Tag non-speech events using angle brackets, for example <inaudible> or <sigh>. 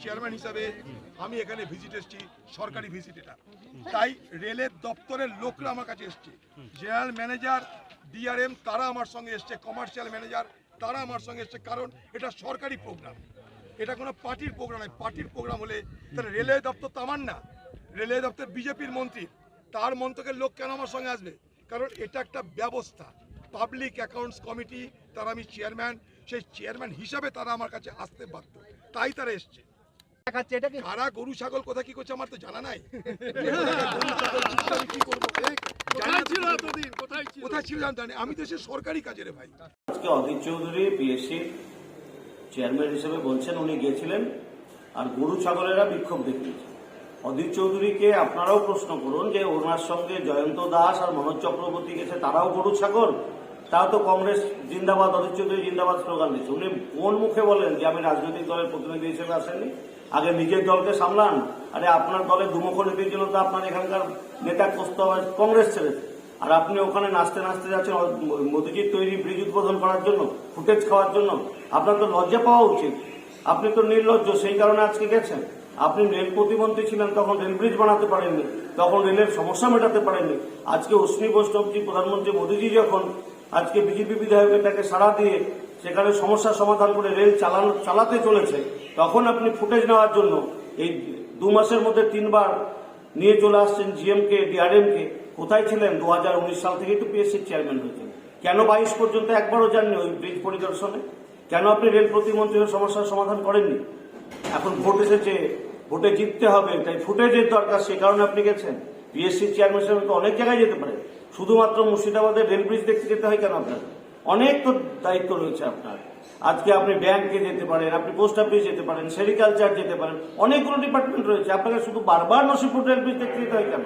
Chairman হিসাবে আমি এখানে ভিজিট এসেছি, সরকারি ভিজিট এটা। তাই রেলের দপ্তরের লোকরা আমার কাছে এসছে। জেনারেল ম্যানেজার ডিআরএম তারা আমার সঙ্গে এসছে কমার্শিয়াল ম্যানেজার তারা আমার সঙ্গে এসছে। কারণ এটা সরকারি প্রোগ্রাম এটা কোনো পার্টির প্রোগ্রাম নয়। পার্টির প্রোগ্রাম হলে তাহলে রেলওয়ে দপ্তর তো আমার না। রেলওয়ে দপ্তর বিজেপির মন্ত্রী। তার মন্ত্রকের লোক কেন আমার সঙ্গে আসবে? কারণ এটা একটা ব্যবস্থা। পাবলিক অ্যাকাউন্টস কমিটি তার আমি চেয়ারম্যান সেই চেয়ারম্যান হিসাবে তারা আমার কাছে আসতে বাধ্য। তাই তারা এসছে। দেখাচ্ছে এটা কি? কারা গরু ছাগল কোথা কি করছে আমার তো জানা নাই। কি <laughs> করব কোথায় ছিল? পারি আমি দেশের সরকারি কাজে রে ভাই। আজকে অধীর চৌধুরী পিএসসি চেয়ারম্যান হিসেবে বলছেন উনি গিয়েছিলেন আর গরু ছাগলেরা বিক্ষোভ দেখিয়েছে। অধীর চৌধুরীকে আপনারাও প্রশ্ন করুন যে ওনার সঙ্গে জয়ন্ত দাস আর মনোজ চক্রবর্তী গেছে তারাও গরু ছাগল? তাও তো কংগ্রেস জিন্দাবাদ, অধীর চৌধুরী জিন্দাবাদ স্লোগান দিচ্ছে। উনি কোন মুখে বলেন যে আমি রাজনৈতিক দলের প্রতিনিধি হিসেবে আসেননি? আগে নিজের দলকে সামলান। আরে আপনার দলে দুমুখ নীতির জন্য তো আপনার এখানকার নেতা খুঁজতে হবে কংগ্রেস ছেড়েছে আর আপনি ওখানে নাচতে নাচতে যাচ্ছেন মোদিজির তৈরি ব্রিজ উদ্বোধন করার জন্য, ফুটেজ খাওয়ার জন্য। আপনার তো লজ্জা পাওয়া উচিত। আপনি তো নির্লজ্জ, সেই কারণে আজকে গেছেন। আপনি রেল প্রতিমন্ত্রী ছিলেন, তখন রেল ব্রিজ বানাতে পারেননি। তখন রেলের সমস্যা মেটাতে পারেননি। আজকে অশ্বিনী বৈষ্ণবজি প্রধানমন্ত্রী মোদিজি যখন আজকে বিজেপি বিধায়কের তাকে সাড়া দিয়ে সেখানে সমস্যার সমাধান করে রেল চালানো, চালাতে চলেছে, তখন আপনি ফুটেজ নেওয়ার জন্য এই দু মাসের মধ্যে তিনবার নিয়ে চলে আসছেন জিএম কে ডিআরএম কে কোথায় ছিলেন? দু হাজার উনিশ সাল থেকে তো পিএসসির চেয়ারম্যান হয়েছেন। কেন বাইশ পর্যন্ত একবারও যাননি ওই ব্রিজ পরিদর্শনে? কেন আপনি রেল প্রতিমন্ত্রীর সমস্যার সমাধান করেননি? এখন ভোট এসেছে, ভোটে জিততে হবে, তাই ফুটেজের দরকার সে কারণে আপনি গেছেন। পিএসসি চেয়ারম্যান তো অনেক জায়গায় যেতে পারে। শুধুমাত্র মুর্শিদাবাদের রেল ব্রিজ দেখতে যেতে হয় কেন আপনার অনেক তো দায়িত্ব রয়েছে আপনার। আজকে আপনি ব্যাংকে যেতে পারেন, আপনি পোস্ট অফিস যেতে পারেন, সেরিকালচার যেতে পারেন, অনেকগুলো ডিপার্টমেন্ট রয়েছে। আপনাকে শুধু বারবার নসিপুর রেল ব্রিজ দেখতে যেতে হয় কেন?